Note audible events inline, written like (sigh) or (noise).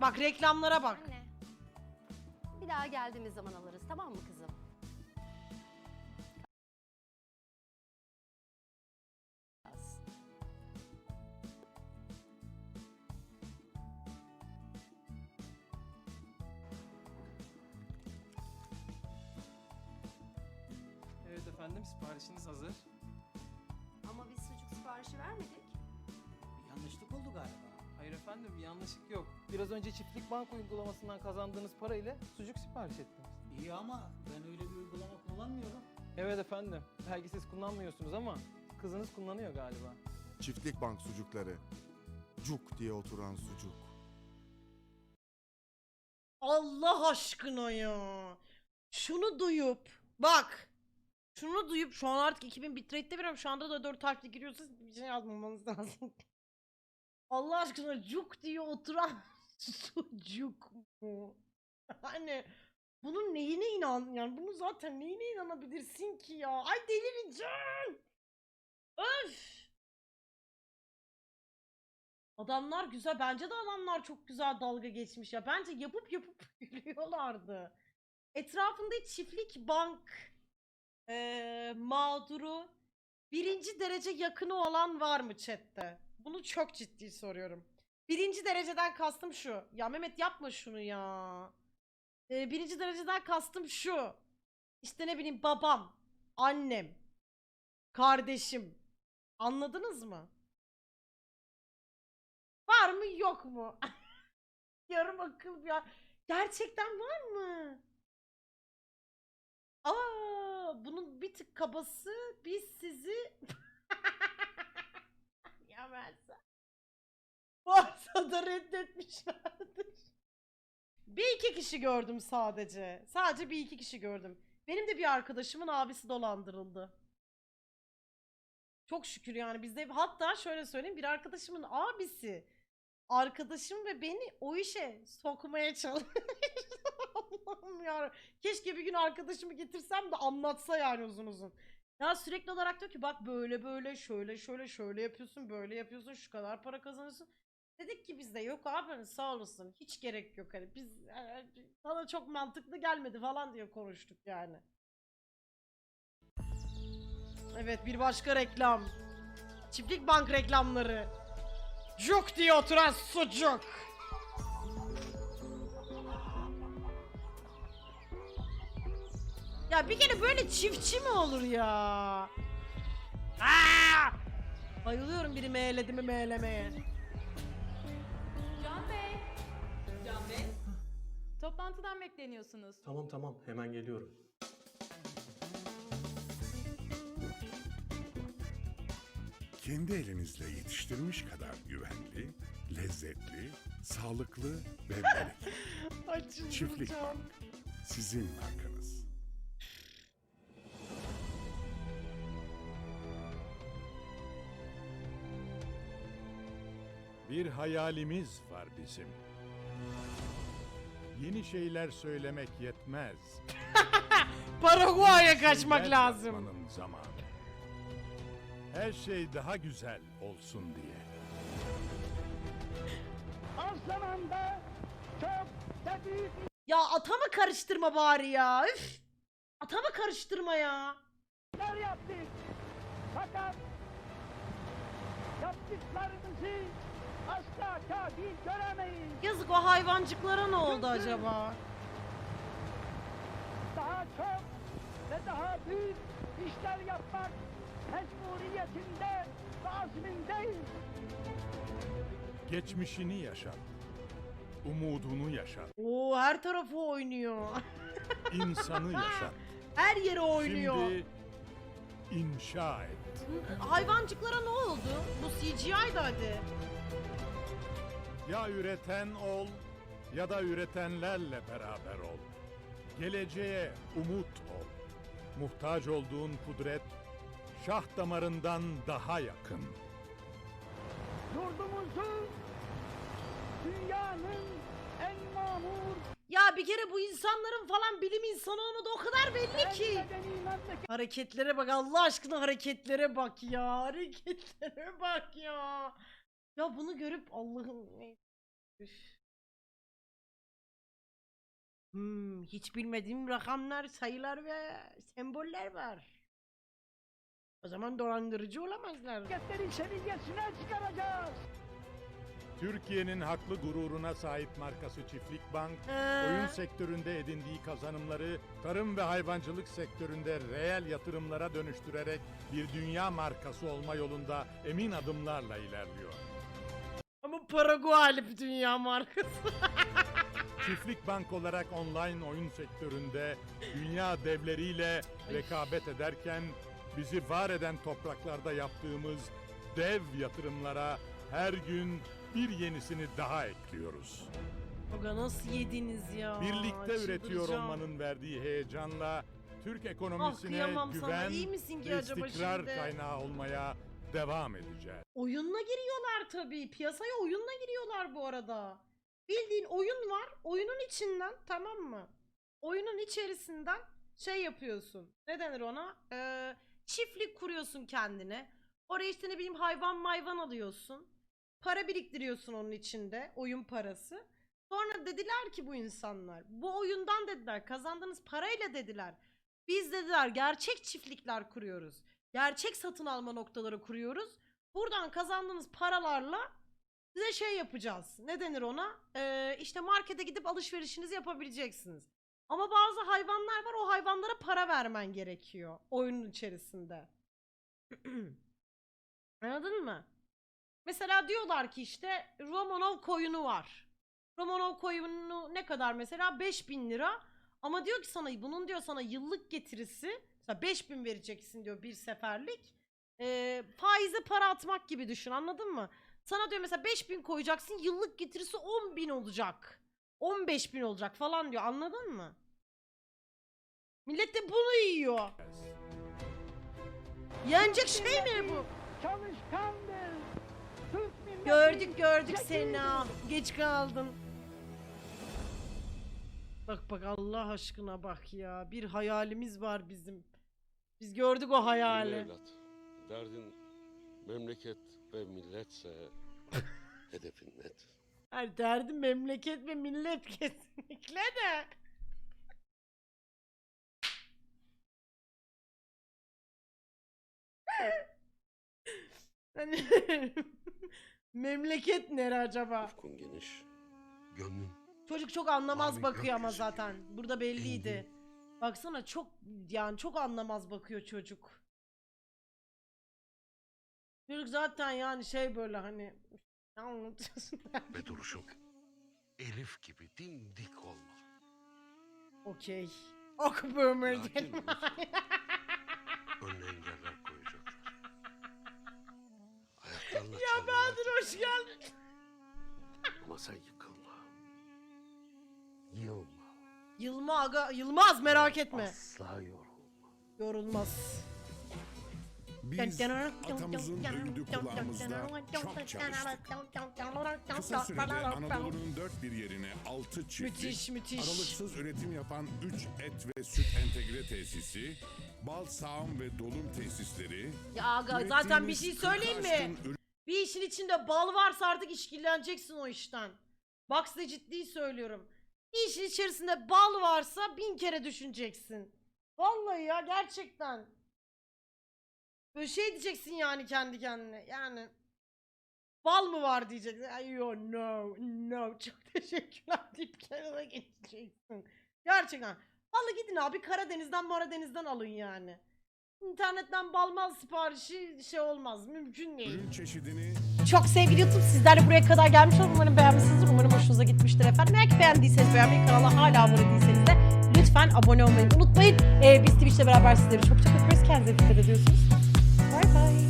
Bak reklamlara bak. Anne. Bir daha geldiğimiz zaman alırız tamam mı kızım? Evet efendim siparişiniz hazır. Ama biz sucuk siparişi vermedik. Bir yanlışlık oldu galiba. Efendim bir yanlışlık yok. Biraz önce çiftlik bank uygulamasından kazandığınız parayla sucuk sipariş ettiniz. İyi ama ben öyle bir uygulama kullanmıyorum. Evet efendim. Belki siz kullanmıyorsunuz ama kızınız kullanıyor galiba. Çiftlik bank sucukları. Cuk diye oturan sucuk. Allah aşkına ya. Şunu duyup bak. Şunu duyup şu an artık 2000 bitrate'de veriyorum. Şu anda da 4 harfli giriyorsanız bir şey yazmamanız lazım. Allah aşkına cuk diye oturan (laughs) sucuk mu? Hani bunun neyine inan yani bunu zaten neyine inanabilirsin ki ya? Ay delireceğim. Öf. Adamlar güzel. Bence de adamlar çok güzel dalga geçmiş ya. Bence yapıp yapıp (laughs) gülüyorlardı. Etrafında çiftlik bank eee, mağduru birinci derece yakını olan var mı chatte? Bunu çok ciddi soruyorum. Birinci dereceden kastım şu. Ya Mehmet yapma şunu ya. Eee, birinci dereceden kastım şu. İşte ne bileyim babam, annem, kardeşim. Anladınız mı? Var mı yok mu? (laughs) Yarım akıl ya. Gerçekten var mı? Aa, bunun bir tık kabası biz sizi sen- Varsa (laughs) da reddetmişlerdir. Bir iki kişi gördüm sadece. Sadece bir iki kişi gördüm. Benim de bir arkadaşımın abisi dolandırıldı. Çok şükür yani bizde hatta şöyle söyleyeyim bir arkadaşımın abisi arkadaşım ve beni o işe sokmaya çalışıyor. (laughs) Allah'ım ya. Keşke bir gün arkadaşımı getirsem de anlatsa yani uzun uzun. Ya sürekli olarak diyor ki bak böyle böyle şöyle şöyle şöyle yapıyorsun böyle yapıyorsun şu kadar para kazanıyorsun. Dedik ki bizde yok abi hani sağ olasın hiç gerek yok hani biz e, bana çok mantıklı gelmedi falan diye konuştuk yani. Evet bir başka reklam. Çiftlik bank reklamları. Juk diye oturan sucuk. Ya bir kere böyle çiftçi mi olur ya? Aa! Bayılıyorum biri meğledi mi meğlemeye. Can Bey. Can Bey. Toplantıdan bekleniyorsunuz. Tamam tamam hemen geliyorum. Kendi elinizle yetiştirmiş kadar güvenli, lezzetli, sağlıklı ve bereketli. (laughs) Çiftlik bank. Sizin markanız. Bir hayalimiz var bizim. Yeni şeyler söylemek yetmez. (laughs) Paraguay'a kaçmak Şeyler lazım. yapmanın zamanı. Her şey daha güzel olsun diye. Ya atama karıştırma bari ya. Üf. Atama karıştırma ya. yaptık. Fakat yaptıklarımızı kafi göremeyiz. Yazık o hayvancıklara ne oldu acaba? Daha çok ve daha büyük işler yapmak mecburiyetinde ve azmindeyiz. Geçmişini yaşat. Umudunu yaşat. Oo her tarafı oynuyor. (laughs) insanı yaşat. Her yere oynuyor. Şimdi inşa et. Hayvancıklara ne oldu? Bu CGI'di hadi. Ya üreten ol ya da üretenlerle beraber ol. Geleceğe umut ol. Muhtaç olduğun kudret şah damarından daha yakın. Yurdumuzu dünyanın en mamur, Ya bir kere bu insanların falan bilim insanı olmadı o kadar belli ki. Hareketlere bak Allah aşkına hareketlere bak ya. Hareketlere bak ya. Ya bunu görüp Allah'ım ne- Üf. Hmm, hiç bilmediğim rakamlar, sayılar ve semboller var. O zaman dolandırıcı olamazlar. Şirketleri seviyesine çıkaracağız. Türkiye'nin haklı gururuna sahip markası Çiftlik Bank, Ee, oyun sektöründe edindiği kazanımları tarım ve hayvancılık sektöründe reel yatırımlara dönüştürerek bir dünya markası olma yolunda emin adımlarla ilerliyor. Paraguaylı bir dünya markası. (laughs) Çiftlik Bank olarak online oyun sektöründe dünya devleriyle rekabet ederken bizi var eden topraklarda yaptığımız dev yatırımlara her gün bir yenisini daha ekliyoruz. Aga nasıl yediniz ya? Birlikte üretiyor Çıldıracağım. olmanın verdiği heyecanla Türk Ah ekonomisine kıyamam sana. güven İyi misin ki acaba istikrar şimdi? kaynağı olmaya devam edeceğiz. Oyunla giriyorlar tabii. Piyasaya oyunla giriyorlar bu arada. Bildiğin oyun var. Oyunun içinden tamam mı? Oyunun içerisinden şey yapıyorsun. Ne denir ona? Ee, çiftlik kuruyorsun kendine. Oraya işte ne bileyim hayvan mayvan alıyorsun. Para biriktiriyorsun onun içinde. Oyun parası. Sonra dediler ki bu insanlar. Bu oyundan dediler. Kazandığınız parayla dediler. Biz dediler gerçek çiftlikler kuruyoruz. Gerçek satın alma noktaları kuruyoruz. Buradan kazandığınız paralarla size şey yapacağız. Ne denir ona? Ee, işte markete gidip alışverişinizi yapabileceksiniz. Ama bazı hayvanlar var o hayvanlara para vermen gerekiyor oyunun içerisinde. (clears throat) Anladın mı? Mesela diyorlar ki işte Romanov koyunu var. Romanov koyunu ne kadar mesela 5000 lira. Ama diyor ki sana bunun diyor sana yıllık getirisi mesela 5000 vereceksin diyor bir seferlik. Ee, faize para atmak gibi düşün anladın mı? Sana diyor mesela 5000 koyacaksın yıllık getirisi 10.000 olacak. 15.000 olacak falan diyor anladın mı? Millet de bunu yiyor. Yenecek şey mi bu? Çalışkandır. Türk milleti Gördük gördük seni ha. Geç kaldın. Bak bak Allah aşkına bak ya. Bir hayalimiz var bizim. Biz gördük o hayali. Evlat, derdin memleket ve milletse (laughs) hedefin net. Her derdi memleket ve millet kesinlikle de. (laughs) Hani (laughs) memleket nere acaba? Ufkun geniş, gönlün Çocuk çok anlamaz Mavi bakıyor ama gökyüzü zaten. Burada belliydi. Baksana çok yani çok anlamaz bakıyor çocuk. Çocuk zaten yani şey böyle hani ne anlatıyorsun? (laughs) ve duruşun Elif gibi dimdik olmalı. Okey. Ok boomer Lakin (laughs) Önüne engeller koyacaklar. (laughs) Ya Bahadır hoş geldin. Ama sen. Yılma aga, Yılmaz merak etme. Asla yorulma. Yorulmaz. Biz atamızın öldü kulağımızda çok çalıştık. Kısa sürede Anadolu'nun dört bir yerine altı çiftlik, Müthiş müthiş. aralıksız üretim yapan 3 et ve süt entegre tesisi, bal sağım ve dolum tesisleri, Ya aga zaten bir şey söyleyeyim 40 mi? Bir işin içinde bal varsa artık işkilleneceksin o işten. Bak size ciddi söylüyorum. Bir işin içerisinde bal varsa bin kere düşüneceksin. Vallahi ya gerçekten. Böyle şey diyeceksin yani kendi kendine. Yani bal mı var diyeceksin. Ay yo no no çok (laughs) teşekkürler deyip kenara geçeceksin. Gerçekten. Vallahi gidin abi Karadeniz'den Maradeniz'den alın yani. İnternetten balmaz siparişi şey olmaz. Mümkün değil. ürün çeşidini Çok sevgili YouTube sizler de buraya kadar gelmiş olun. Umarım beğenmişsinizdir. Umarım hoşunuza gitmiştir efendim. Eğer ki beğendiyseniz beğenmeyi, kanala hala abone değilseniz de lütfen abone olmayı unutmayın. Ee, biz Twitch'le beraber sizleri çok çok öpüyoruz. Kendinize dikkat ediyorsunuz. Bay bay.